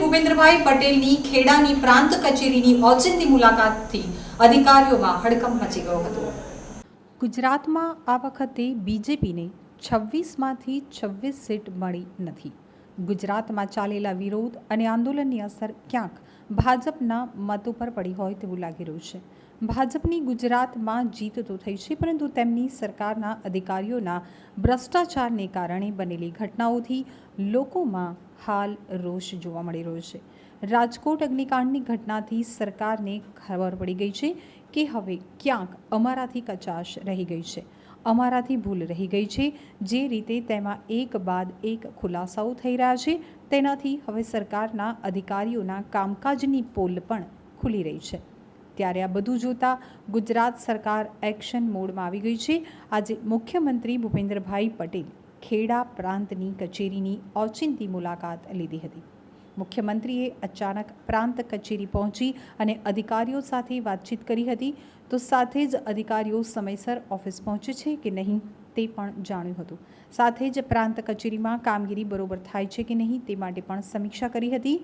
ભૂપેન્દ્રભાઈ પટેલની ખેડાની પ્રાંત કચેરીની ઓચિંતી મુલાકાતથી અધિકારીઓમાં હડકંપ મચી ગયો હતો. ગુજરાતમાં આ વખતે બીજેપીને છવ્વીસમાંથી છવ્વીસ સીટ મળી નથી. ગુજરાતમાં ચાલેલા વિરોધ અને આંદોલનની અસર ક્યાંક ભાજપના મત ઉપર પડી હોય તેવું લાગી રહ્યું છે. ભાજપની ગુજરાતમાં જીત તો થઈ છે, પરંતુ તેમની સરકારના અધિકારીઓના ભ્રષ્ટાચારને કારણે બનેલી ઘટનાઓથી લોકોમાં હાલ રોષ જોવા મળી રહ્યો છે. રાજકોટ અગ્નિકાંડની ઘટનાથી સરકારને ખબર પડી ગઈ છે કે હવે ક્યાંક અમારાથી કચાશ રહી ગઈ છે. અમારાથી ભૂલ રહી ગઈ છે. જે રીતે તેમાં એક બાદ એક ખુલાસાઓ થઈ રહ્યા છે. તેનાથી હવે સરકારના અધિકારીઓના કામકાજની પોલ પણ ખુલી રહી છે. ત્યારે આ બધું જોતાં ગુજરાત સરકાર એક્શન મોડમાં આવી ગઈ છે. આજે મુખ્યમંત્રી ભૂપેન્દ્રભાઈ પટેલ ખેડા પ્રાંતની કચેરીની ઓચિંતી મુલાકાત લીધી હતી. મુખ્યમંત્રીએ અચાનક પ્રાંત કચેરી પહોંચી અને અધિકારીઓ સાથે વાતચીત કરી હતી. તો સાથે જ અધિકારીઓ સમયસર ઓફિસ પહોંચે છે કે નહીં તે પણ જાણ્યું હતું. સાથે જ પ્રાંત કચેરીમાં કામગીરી બરોબર થાય છે કે નહીં તે માટે પણ સમીક્ષા કરી હતી.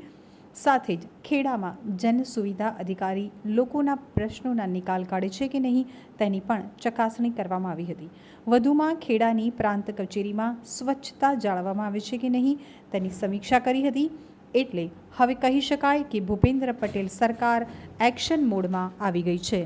સાથે જ ખેડામાં જન સુવિધા અધિકારી લોકોના પ્રશ્નોના નિકાલ કાઢે છે કે નહીં તેની પણ ચકાસણી કરવામાં આવી હતી. વધુમાં ખેડાની પ્રાંત કચેરીમાં સ્વચ્છતા જાળવવામાં આવે છે કે નહીં તેની સમીક્ષા કરી હતી. એટલે હવે કહી શકાય કે ભૂપેન્દ્ર પટેલ સરકાર એક્શન મોડમાં આવી ગઈ છે.